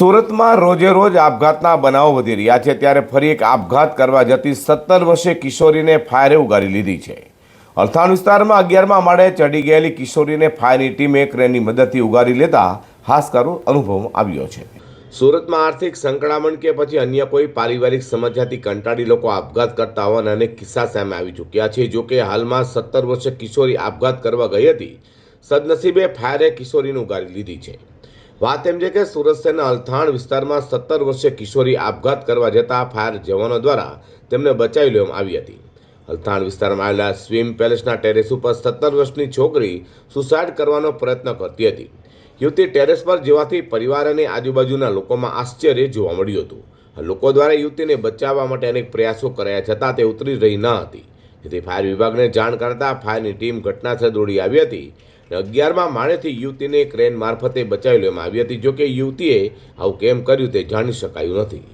સુરતમાં રોજે રોજ આપઘાતના બનાવો વધી રહ્યા છે. ત્યારે ફરી એક આપઘાત કરવા જતી સત્તર વર્ષે કિશોરીને ફાયરે ઉગારી લીધી છે. અલથાણ વિસ્તારમાં અગિયારમાં માળે ચડી ગયેલી કિશોરીને ફાયરની ટીમે ક્રેનની મદદથી ઉગારી લેતા હાશકારો અનુભવ આવ્યો છે. સુરતમાં આર્થિક સંકળામણ કે પછી અન્ય કોઈ પારિવારિક સમસ્યાથી કંટાળી લોકો આપઘાત કરતા હોવાના અનેક કિસ્સા સામે આવી ચૂક્યા છે. જોકે હાલમાં સત્તર વર્ષે કિશોરી આપઘાત કરવા ગઈ હતી, સદનસીબે ફાયરે કિશોરીને ઉગારી લીધી છે. વાત એમ છે કે સુરત શહેરના અલથાણ વિસ્તારમાં સત્તર વર્ષે કિશોરી આપઘાત કરવા જતા ફાયર જવાનો દ્વારા તેમને બચાવી લેવામાં આવી હતી. અલથાણ વિસ્તારમાં આવેલા સ્વિમ પેલેસના ટેરેસ ઉપર સત્તર વર્ષની છોકરી સુસાઇડ કરવાનો પ્રયત્ન કરતી હતી. યુવતી ટેરેસ પર જવાથી પરિવાર અને આજુબાજુના લોકોમાં આશ્ચર્ય જોવા મળ્યું હતું. લોકો દ્વારા યુવતીને બચાવવા માટે અનેક પ્રયાસો કરાયા છતાં તે ઉતરી રહી ન હતી. જેથી ફાયર વિભાગને જાણ કરતા ફાયરની ટીમ ઘટનાસ્થળે દોડી આવી હતી અને અગિયારમાં માળેથી યુવતીને ક્રેન મારફતે બચાવી લેવામાં આવી હતી. જોકે યુવતીએ આવું કેમ કર્યું તે જાણી શકાયું નથી.